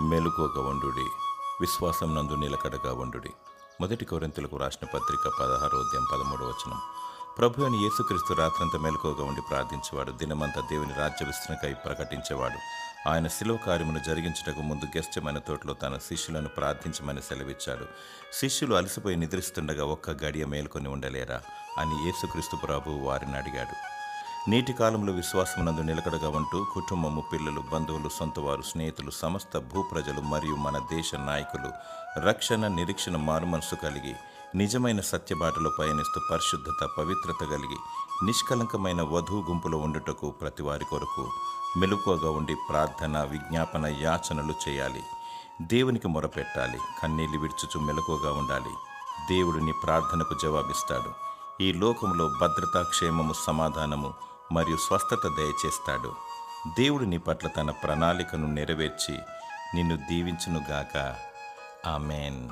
మెలుకోక వండుడి విశ్వాసం నందు నిలకడగా వండుడి మొదటి కొరింతలకు రాసిన పత్రిక పదహారో అధ్యాయం పదమూడవ వచనం. ప్రభు అని యేసుక్రీస్తు రాత్రంతా మెలకువగా ఉండి ప్రార్థించేవాడు దినమంతా దేవుని రాజ్య విస్తరణకై ప్రకటించేవాడు. ఆయన శిలువ కార్యమును జరిగించుటకు ముందు గెస్టమైన తోటలో తన శిష్యులను ప్రార్థించమని సెలవిచ్చాడు. శిష్యులు అలసిపోయి నిద్రిస్తుండగా ఒక్క గడియ మేల్కొని ఉండలేరా అని యేసుక్రీస్తు ప్రభు వారిని అడిగాడు. నీటి కాలంలో విశ్వాసమునందు నిలకడగా ఉంటూ కుటుంబము పిల్లలు బంధువులు సొంతవారు స్నేహితులు సమస్త భూప్రజలు మరియు మన దేశ నాయకులు రక్షణ నిరీక్షణ మారుమనసు కలిగి నిజమైన సత్యబాటలో పయనిస్తూ పరిశుద్ధత పవిత్రత కలిగి నిష్కలంకమైన వధువు గుంపులో ఉండుటకు ప్రతి వారి కొరకు మెలుకువగా ఉండి ప్రార్థన విజ్ఞాపన యాచనలు చేయాలి. దేవునికి మొరపెట్టాలి. కన్నీళ్ళు విడుచుచు మెలకువగా ఉండాలి. దేవుడిని ప్రార్థనకు జవాబిస్తాడు. ఈ లోకంలో భద్రత క్షేమము సమాధానము మరియు స్వస్థత దయచేస్తాడు. దేవుడు నీ పట్ల తన ప్రణాళికను నెరవేర్చి నిన్ను దీవించునుగాక. ఆమెన్.